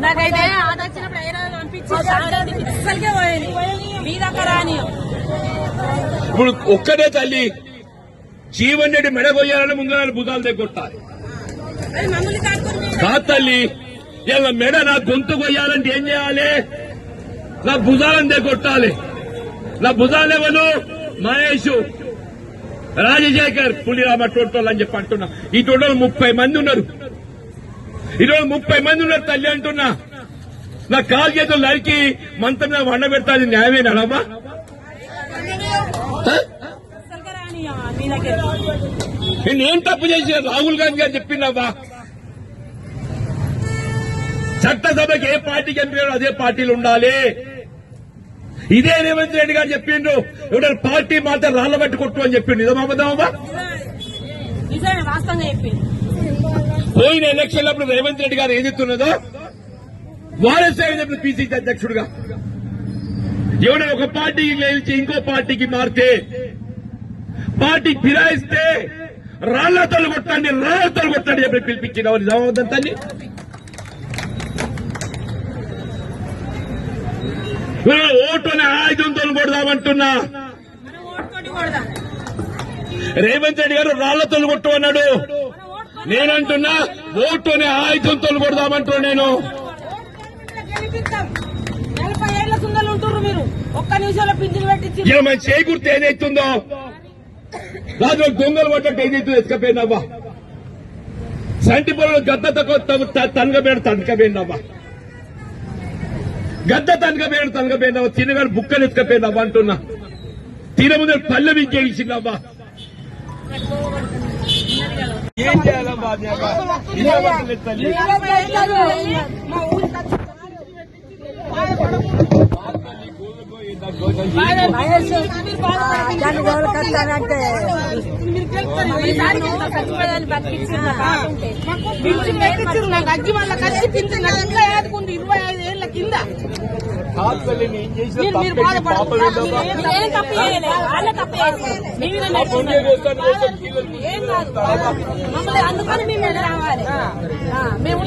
నాకైతే ఆట వచ్చినప్పుడు అయినా పంపించి పోయింది. మీ దగ్గర ఇప్పుడు ఒక్కడే తల్లి జీవన్ రెడ్డి మెడగొయ్యాలని ముందు భుజాలు కాకుండా కాదు తల్లి ఇలా మెడ నా గొంతు కొయ్యాలంటే ఏం చేయాలి? నా భుజాలను దగ్గొట్టాలి నా భుజాలేవను మహేష్. రాజశేఖర్ పులిరామ టోటోళ్ళు అని చెప్పి అంటున్నా. ఈ టోటల్ ముప్పై మంది ఉన్నారు. ఈరోజు ముప్పై మంది ఉన్నారు తల్లి అంటున్నా. నా కాలు చేతులు నరికి మంత్రం వండ పెడతాది న్యాయమేనాడమ్మా మీ దగ్గర నేనేం తప్పు చేసిన? రాహుల్ గాంధీ గారు చెప్పిందవ్వా చట్టసభకి ఏ పార్టీకి ఎంపిక అదే పార్టీలు ఉండాలి. ఇదే రేవంత్ రెడ్డి గారు చెప్పిండ్రు. ఎవడ పార్టీ మాత్రం రాళ్ళ బట్టి కొట్టు అని చెప్పిండు ఇదమ్మా నిజమే వాస్తవంగా చెప్పింది పోయిన ఎలక్షన్ అప్పుడు రేవంత్ రెడ్డి గారు ఏదైతున్నదో వారసే చెప్పిన పిసిసి అధ్యక్షుడుగా. ఎవడ ఒక పార్టీకి గెలిచి ఇంకో పార్టీకి మారితే పార్టీ ఫిరాయిస్తే రాళ్ళతో కొట్టండి రాళ్ళతో కొట్టండి చెప్పి పిలిపించిన వాళ్ళు నిజమవుతుంది వీళ్ళు ఓటుని ఆయుధంతో కొడదామంటున్నా. రేవంత్ రెడ్డి గారు రాళ్ళతో కొట్టు అన్నాడు నేనంటున్నా ఓటుని ఆయుధంతో కొడదామంటున్నా నేను. గెలిపిస్తాం మన చేకూర్తి ఏదైతుందో? రాజు దొంగలు పడ్డట్టు ఏదైతుందో ఎత్తుకపోయినవ్వా సంటి పొలం గద్ద తక్కువ తనగబేడు తనకపోయినవ్వా గద్ద తనగబేడు తనగపోయినవ్వా తినగాడు బుక్కలు ఎత్తుకపోయినవ్వా అంటున్నా. తిన ముందు పల్లె వింకేసిందవ్వా ఏం చేయాలమ్మా తల్లి. దాన్ని అగ్గి వాళ్ళ కలిసి పింఛన్ ఇరవై ఐదు అందుకని రావాలి. మేము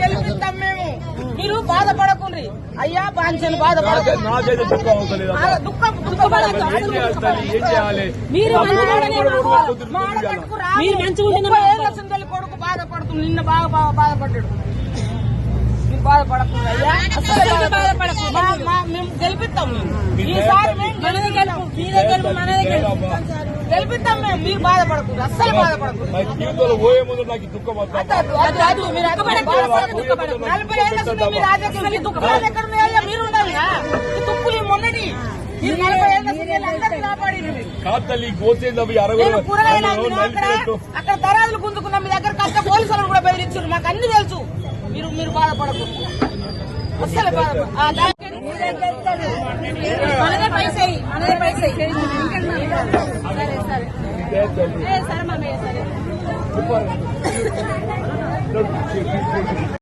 గెలిపిస్తాం మేము. మీరు బాధపడకుండ్రి. అయ్యా బాంచను బాధపడకండి నాకైతే దుఃఖం మీరు. మీరు మంచిగా ఉంటేనే ముప్పై మాకు ఏళ్ళ సుందరి కొడుకు బాధపడుతుంది. నిన్న బాగా బాగా బాధపడ్డాడు. మీరు బాధపడకుండా అయ్యా. అసలు అసలు బాధపడకు. మా- మా- మేము గెలిపిస్తాం. మేము ఈసారి మేము మనదే గెలుపు మీదే గెలుపు మనదే గెలుపు గెలిపిస్తాం మేము. మీరు బాధపడకూడదు. అస్సలు బాధపడకూడదు. నా జీవితంలో పోయే ముందు నాకు ఈ దుఃఖం వద్దా అద్దు, అద్దు, అద్దు, మీరు అద్దు, బాధపడకు, దుఃఖపడకు. నలభై ఏళ్ళ సుందరి మీరు రాజకీయ ఈ దుఃఖాలు ఎక్కడ ఉన్నాయో మీరు ఉండాలి ఈ తుప్పులు ఈ మొన్నటి మీరు నలభై ఏళ్ళ సుందరి అందరినీ కాపాడిండ్రు మీరు. కాదు తల్లి గోసేంది అవి అరవై నేను కూరగాయలు అమ్మినా అక్కడ అక్కడ గుంజుకున్నా మీ దగ్గర కట్ట పోలీసులను కూడా బెదిరించారు మాకు అన్ని తెలుసు. మీరు మీరు బాధపడకూడదు అసలు మనదే పైసే మనదే పైసే సరే సరే. సరే సరే.